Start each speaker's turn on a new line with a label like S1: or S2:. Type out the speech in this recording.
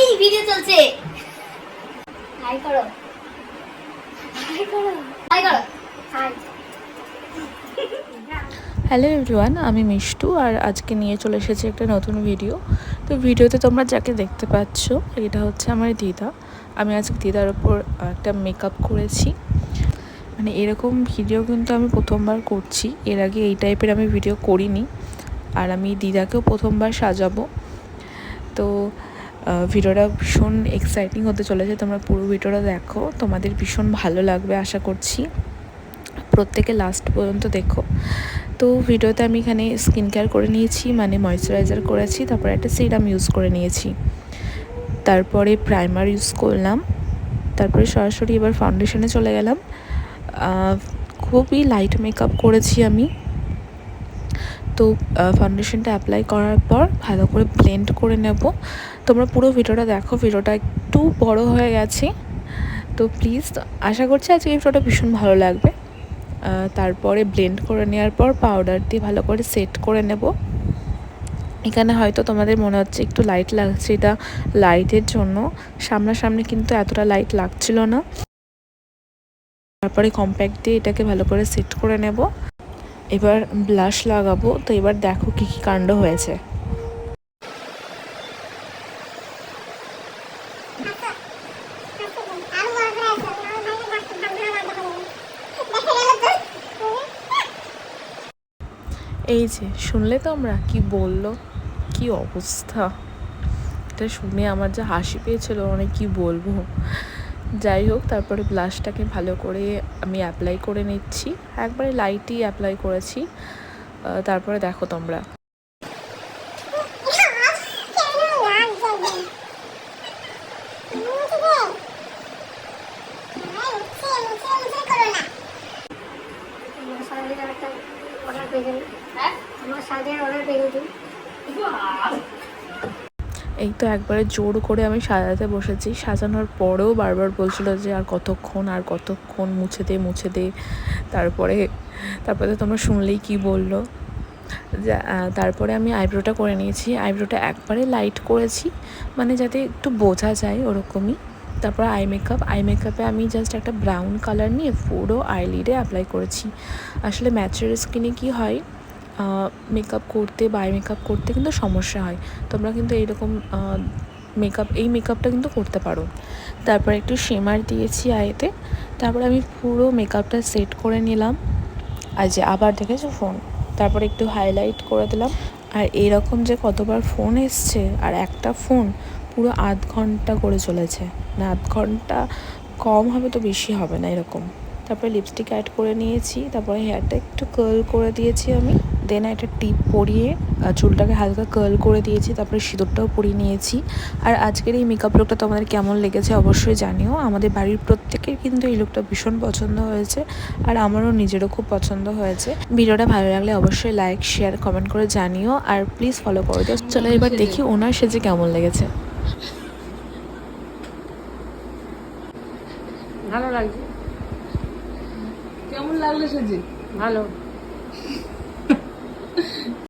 S1: এই ভিডিও চলছে। হাই করো। হাই করো। হাই করো। হাই
S2: হ্যালো এভরিওয়ান আমি মিষ্টু আর আজকে নিয়ে চলে এসেছি একটা নতুন ভিডিও তো ভিডিওতে তোমরা যাকে দেখতে পাচ্ছ, এটা হচ্ছে আমার দিদা। আমি আজকে দিদার ওপর একটা মেকআপ করেছি। মানে এরকম ভিডিও কিন্তু আমি প্রথমবার করছি। এর আগে এই টাইপের আমি ভিডিও করিনি। আর আমি দিদাকেও প্রথমবার সাজাবো। তো ভিডিওটা ভীষণ এক্সাইটিং হতে চলেছে। তোমরা পুরো ভিডিওটা দেখো। তোমাদের ভীষণ ভালো লাগবে আশা করছি। প্রত্যেকে লাস্ট পর্যন্ত দেখো। তো ভিডিওতে আমি এখানে স্কিন কেয়ার করে নিয়েছি মানে ময়শ্চারাইজার করেছি, তারপরে একটা সিরাম ইউজ করে নিয়েছি। তারপরে প্রাইমার ইউজ করলাম। তারপরে সরাসরি এবার ফাউন্ডেশনে চলে গেলাম। খুবই লাইট মেকআপ করেছি আমি। তো ফাউন্ডেশনটা অ্যাপ্লাই করার পর ভালো করে ব্লেন্ড করে নেব। তোমরা পুরো ভিডিওটা দেখো ভিডিওটা একটু বড় হয়ে গেছে। তো প্লিজ আশা করছি আজকে ভিডিওটা ভীষণ ভালো লাগবে। তারপরে ব্লেন্ড করে নেওয়ার পর পাউডার দিয়ে ভালো করে সেট করে নেব। এখানে হয়তো তোমাদের মনে হচ্ছে একটু লাইট লাগছে, এটা লাইটের জন্য। সামনাসামনি কিন্তু এতটা লাইট লাগছিল না। তারপরে কম্প্যাক্ট দিয়ে এটাকে ভালো করে সেট করে নেব। এবার ব্লাশ লাগাবো, তো এবার দেখো কী কী কাণ্ড হয়েছে। এই যে, শুনলে তোমরা? কি বলল? কি অবস্থা? এটা শুনে আমার যা হাসি পেয়েছিল অনেক কি বলব? যাই হোক তারপরে ব্লাশটাকে ভালো করে আমি অ্যাপ্লাই করে নিচ্ছি। একবারে লাইটই অ্যাপ্লাই করেছি। তারপরে দেখো তোমরা।
S1: আমার হ্যাঁ? আমার শাড়ির অর্ডার পেয়ে গেছি।
S2: এই তো একবারে জোর করে আমি সাজাতে বসেছি। সাজানোর পরেও বারবার বলছিল যে, আর কতক্ষণ আর কতক্ষণ মুছে দে মুছে দে। তারপরে তারপরে তোমরা শুনলেই কি বলল? তারপরে আমি আইব্রোটা করে নিয়েছি। আইব্রোটা একবারে লাইট করেছি মানে যাতে একটু বোঝা যায় ওরকমই। তারপর আই মেকআপ, আই মেকআপে আমি জাস্ট একটা ব্রাউন কালার নিয়ে পুরো আইলিডে অ্যাপ্লাই করেছি। আসলে ম্যাচের স্কিনে কি হয় মেকআপ করতে বাই মেকআপ করতে কিন্তু সমস্যা হয়। তোমরা কিন্তু এইরকম মেকআপ এই মেকআপটা কিন্তু করতে পারো। তারপর একটু শেমার দিয়েছি আয়েতে। তারপরে আমি পুরো মেকআপটা সেট করে নিলাম। আর যে আবার দেখেছ ফোন তারপরে একটু হাইলাইট করে দিলাম। আর এরকম যে কতবার ফোন এসছে, আর একটা ফোন পুরো আধ ঘণ্টা করে চলেছে। না, আধ ঘণ্টা কম হবে তো বেশি হবে না এরকম। তারপরে লিপস্টিক অ্যাড করে নিয়েছি, তারপরে হেয়ারটা একটু কার্ল করে দিয়েছি আমি। দেন একটা টিপ পরিয়ে চুলটাকে হালকা কার্ল করে দিয়েছি, তারপরে সিঁদুরটাও পরিয়ে নিয়েছি। আর আজকের এই মেকআপ লুকটা তোমাদের কেমন লেগেছে অবশ্যই জানিও। আমাদের বাড়ির প্রত্যেকের কিন্তু এই লুকটা ভীষণ পছন্দ হয়েছে, আর আমারও নিজেরও খুব পছন্দ হয়েছে। ভিডিওটা ভালো লাগলে অবশ্যই লাইক শেয়ার কমেন্ট করে জানিও, আর প্লিজ ফলো করে। দিও চলো এবার দেখি ওনার সেজে কেমন লেগেছে।
S3: ভালো লাগছে।
S4: কেমন লাগল সেজে?
S3: ভালো।